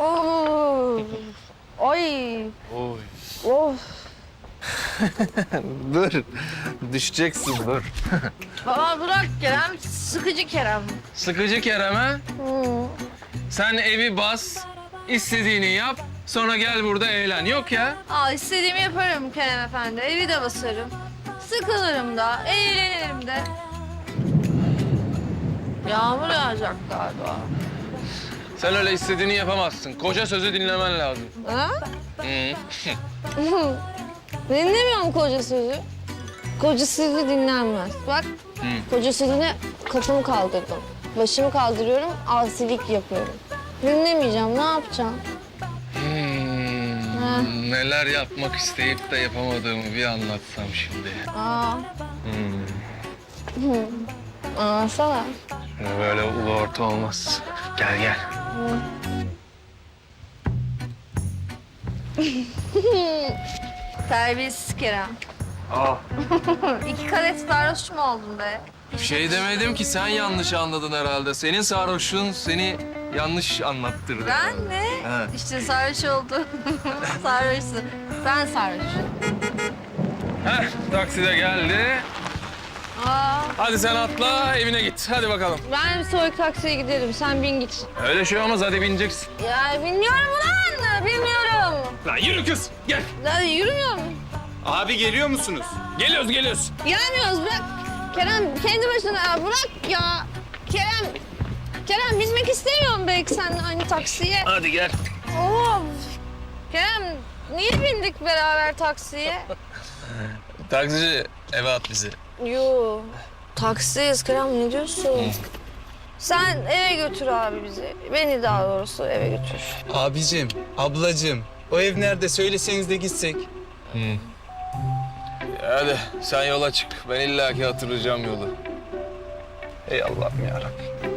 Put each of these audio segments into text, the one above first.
Oo. Ay. Oy. Of. Dur. Düşeceksin dur. Aa bırak Kerem. Sıkıcı Kerem. Sıkıcı Kerem ha? Hmm. Sen evi bas, istediğini yap, sonra gel burada eğlen. Yok ya. Aa istediğimi yaparım Kerem Efendi. Evi de basarım. Sıkılırım da, eğlenirim de. Yağmur yağacak galiba. Sen öyle istediğini yapamazsın. Koca sözü dinlemen lazım. Ha? Hı. Dinlemiyorum koca sözü. Koca sözü dinlenmez. Bak, koca sözüne kafamı kaldırdım. Başımı kaldırıyorum, asilik yapıyorum. Dinlemeyeceğim, ne yapacağım? Hmm. Ha. Neler yapmak isteyip de yapamadığımı bir anlatsam şimdi. Aa, Hmm. anlatsana. Böyle ulu orta olmaz. Gel gel. Terbiyesiz Kerem. Aa. İki kadeh sarhoş mu oldun be? Şey demedim ki sen yanlış anladın herhalde. Senin sarhoşluğun seni yanlış anlattırdı. Ben mi? Evet. İşte sarhoş oldu. Sarhoşsun. Ben sarhoşum. Heh, taksi de geldi. Aa, Hadi sen atla evine git. Hadi bakalım. ben sonraki taksiye giderim. Sen bin git. Öyle şey olmaz hadi bineceksin. Ya bilmiyorum ulan. Bilmiyorum. Lan yürü kız gel. Ya yürümüyor mu? Abi geliyor musunuz? Geliyoruz geliyoruz. Gelmiyoruz bırak. Kerem kendi başına bırak ya. Kerem. Kerem binmek istemiyorum belki seninle aynı taksiye. Hadi gel. Of. Kerem niye bindik beraber taksiye? Taksici eve at bizi. Yo. Taksiyiz Kerem ne diyorsun? Sen eve götür abi bizi. Beni daha doğrusu eve götür. Abicim, ablacığım. O ev nerede söyleseniz de gitsek. Hadi sen yola çık. Ben illaki hatırlayacağım yolu. Ey Allah'ım yarabbim.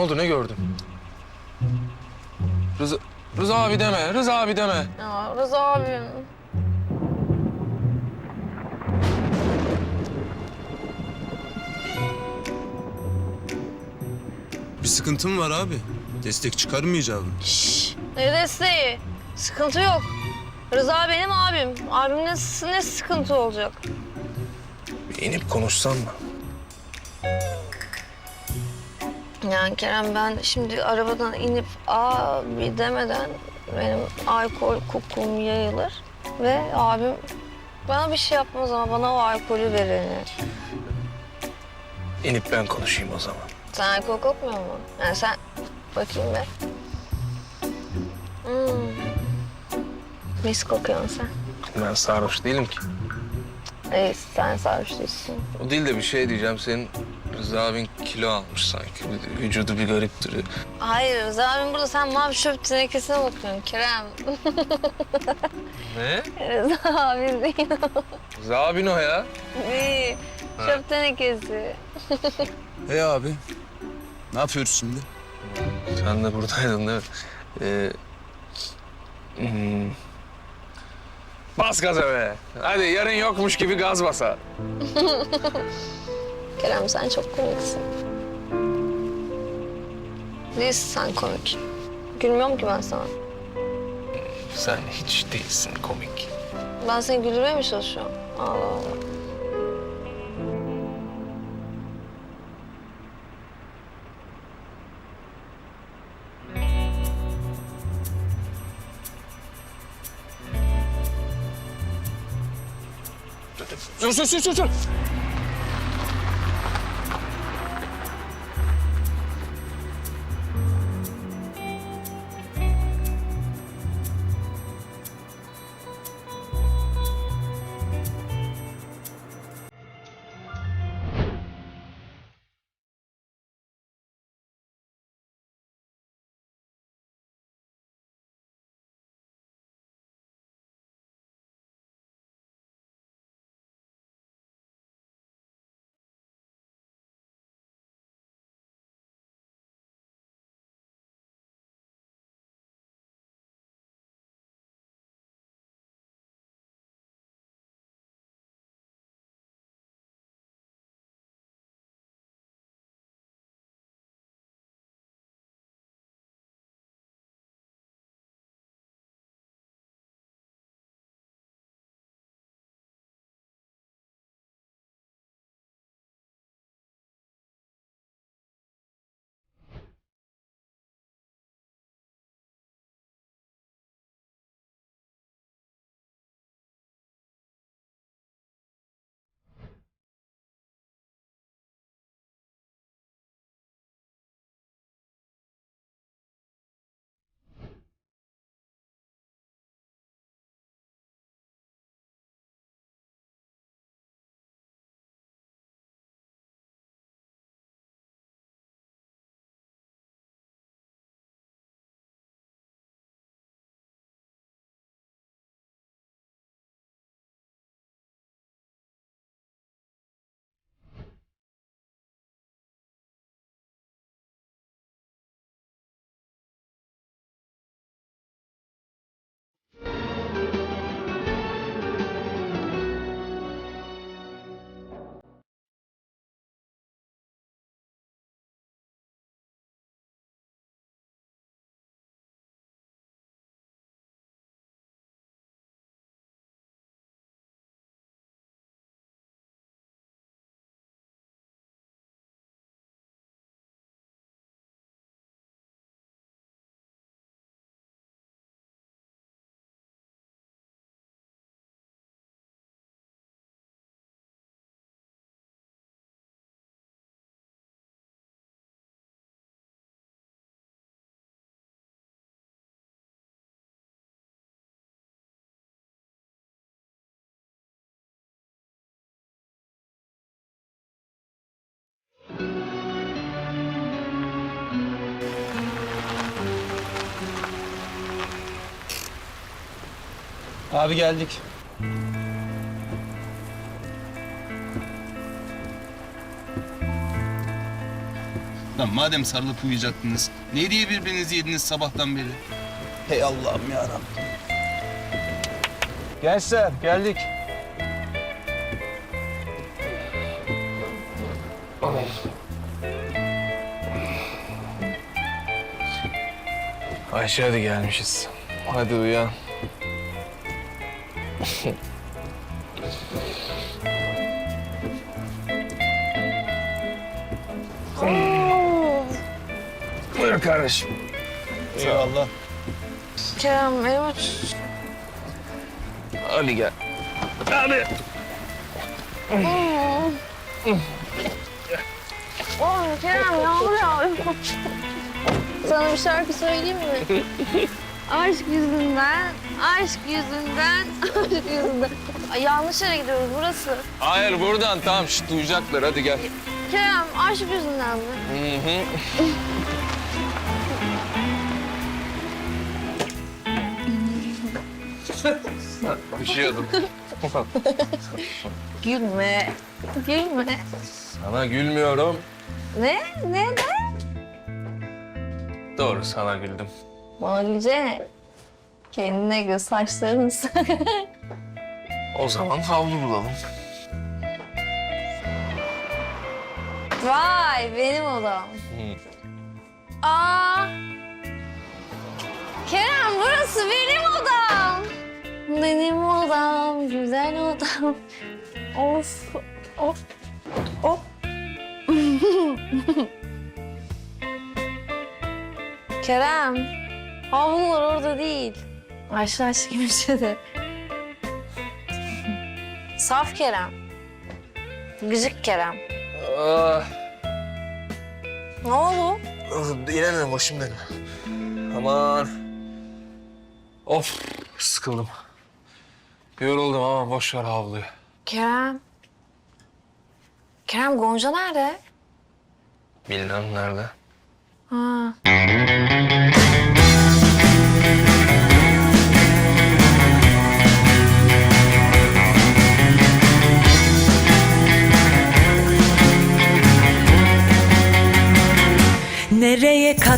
Oldu ne gördün? Rıza, Rıza abi deme, Rıza abi deme. Ya Rıza abim. Bir sıkıntım var abi. Destek çıkarmayacağım. Şşş. Ne desteği? Sıkıntı yok. Rıza benim abim. Abim ne, ne sıkıntı olacak? Bir inip konuşsan mı? Yani Kerem ben şimdi arabadan inip abi demeden benim alkol kokum yayılır. Ve abim bana bir şey yapmaz ama bana o alkolü verir. İnip ben konuşayım o zaman. Sen alkol kokmuyor mu? Yani sen bakayım be. Hmm. Mis kokuyorsun sen. Ben sarhoş değilim ki. İyi sen sarhoş değilsin. O değil de bir şey diyeceğim. Senin Rıza abin kilo almış sanki. Vücudu bir garip duruyor. Hayır Rıza abim burada sen mavi çöp tenekesine bakıyorsun Kerem. Ne? Rıza abim değil o. Rıza abin o ya. Değil. Çöp tenekesi. Hey abi. Ne yapıyoruz şimdi? Sen de buradaydın değil mi? Ee, hmm. Bas gaza be. Hadi yarın yokmuş gibi gaz basa. Kerem sen çok komiksin. Değilsin sen komik. Gülmüyorum ki ben sana. Sen hiç değilsin komik. Ben seni güldürmeye mi çalışıyorum? Allah Allah. Sür sür sür sür. Abi geldik. Lan madem sarılıp uyuyacaktınız, ne diye birbirinizi yediniz sabahtan beri? Hey Allah'ım ya Gençler geldik. Ayşe hadi gelmişiz. Hadi uyan. Buyur kardeşim. Eyvallah. Kerem tut. Hadi gel. Hadi. Oğlum Kerem yağmur yağıyor. Sana bir şarkı söyleyeyim mi? aşk yüzünden, aşk yüzünden, aşk yüzünden. Ay, yanlış yere gidiyoruz burası. Hayır buradan tamam şşt duyacaklar hadi gel. Kerem aşk yüzünden mi? Hı hı. Düşüyordum. Gülme. Gülme. Sana gülmüyorum. Ne? Ne ne? Doğru sana güldüm. Gülecek. Kendine göz saçlarını sık. O zaman havlu bulalım. Vay benim odam. Aa. Kerem burası benim odam. Benim odam, güzel odam. Of, of, of. Kerem, havlular orada değil. Aşağı aşağı köşede. Saf Kerem. Gıcık Kerem. Ah, Ne oldu? İnemiyorum başım benim. Aman. Of sıkıldım. Yoruldum ama boş ver havluyu. Kerem. Kerem Gonca nerede? Bilmem nerede. Ha.